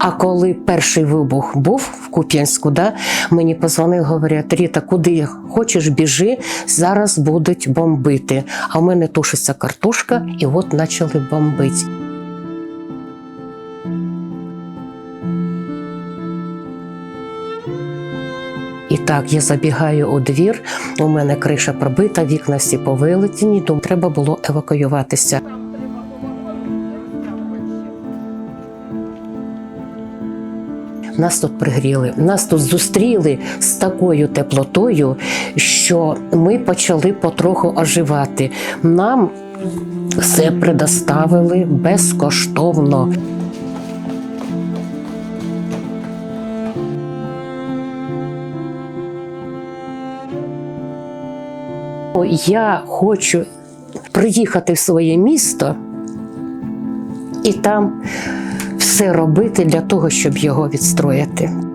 А коли перший вибух був в Куп'янську, да, мені позвонив, говорять, Ріта, куди хочеш, біжи, зараз будуть бомбити. А в мене тушиться картошка, і от почали бомбити. І так, я забігаю у двір, у мене криша пробита, вікна всі повилетіні, тому треба було евакуюватися. Нас тут пригріли, нас тут зустріли з такою теплотою, що ми почали потроху оживати. Нам все предоставили безкоштовно. Я хочу приїхати в своє місто і там все робити для того, щоб його відстроїти.